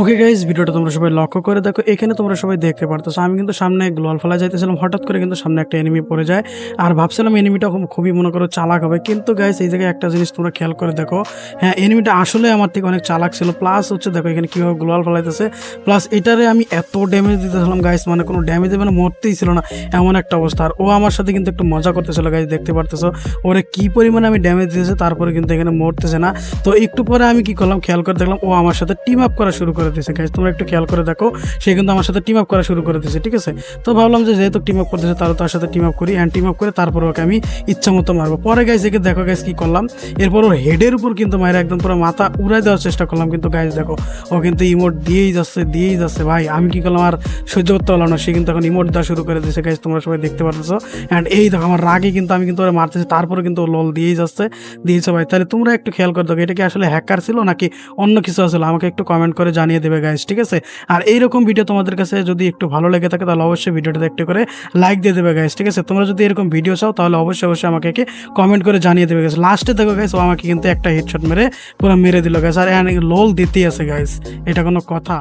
Okay guys ভিডিওটা তোমরা সবাই লক্ষ্য করে দেখো। এখানে তোমরা সবাই দেখতে পারতেছো আমি কিন্তু সামনে গ্লোয়াল ফেলা যাইতেছিলাম। হঠাৎ করে কিন্তু সামনে একটা এনিমি পড়ে যায়। আর ভাবছিলাম এনিমিটা খুবই মনে করো চালাক হবে। কিন্তু গাইজ এই জায়গায় একটা জিনিস তোমরা খেয়াল করে দেখো। হ্যাঁ এনিমিটা আসলে আমার থেকে অনেক চালাক ছিল। প্লাস হচ্ছে দেখো, এখানে কীভাবে গ্লোয়াল ফেলাইতেছে। প্লাস এটারে আমি এত ড্যামেজ দিতেছিলাম গাইজ মানে কোনো ড্যামেজ মানে মরতেই ছিল না। এমন একটা অবস্থা। আর ও আমার সাথে কিন্তু একটু মজা করতেছিল গাইজ দেখতে পারতেছো। ওরে কি পরিমাণে আমি ড্যামেজ দিয়েছে, তারপরে কিন্তু এখানে মরতেছে না। তো একটু পরে আমি কি করলাম, খেয়াল করে দেখলাম, ও আমার সাথে টিম আপ করা শুরু করে দিয়েছে গাইজ তোমরা একটু খেয়াল করে দেখো, সে কিন্তু আমার সাথে টিম আপ করা শুরু করে দিয়েছে ঠিক আছে? তো ভাবলাম যে যেহেতু টিম আপ করতেছে, তাহলে তার সাথে টিম আপ করি অ্যান্ড টিম আপ করে তারপর ওকে আমি ইচ্ছা মতো মারবো। পরে গাইজ একে দেখো গাইজ কি করলাম? এরপর ওর হেডের উপর কিন্তু মায়ের একদম পুরো মাথা উড়াই দেওয়ার চেষ্টা করলাম। কিন্তু গাইজ দেখো, ও কিন্তু ইমোট দিয়েই যাচ্ছে দিয়েই যাচ্ছে। ভাই, আমি কি করলাম? আর সহ্য করতে পারলাম না। সে কিন্তু এখন ইমোট দেওয়া শুরু করে দিয়েছে গাইজ তোমরা সবাই দেখতে পারতেছো। অ্যান্ড এই দেখো, আমার রাগে কিন্তু আমি কিন্তু ওরা মারতেছি। তারপরে কিন্তু ও লোল দিয়েই যাচ্ছে, দিয়েছে। ভাই, তাহলে তোমরা একটু খেয়াল করে দেখো, এটা কি আসলে হ্যাকার ছিল নাকি অন্য কিছু আসলে আমাকে একটু কমেন্ট করে জানিয়ে দেবে গাইজ ঠিক আছে? আর এইরকম ভিডিও তোমাদের কাছে যদি একটু ভালো লেগে থাকে, তাহলে অবশ্যই ভিডিওটা একটু করে লাইক দিয়ে দেবে গাইজ ঠিক আছে? তোমরা যদি এরকম ভিডিও চাও, তাহলে অবশ্যই অবশ্যই আমাকে কমেন্ট করে জানিয়ে দেবে গাইজ লাস্টে দেখো গাইজ ও আমাকে কিন্তু একটা হেডশট মেরে পুরো মেরে দিল গাইজ আর লোল দিতেই আছে গাইজ এটা কোনো কথা।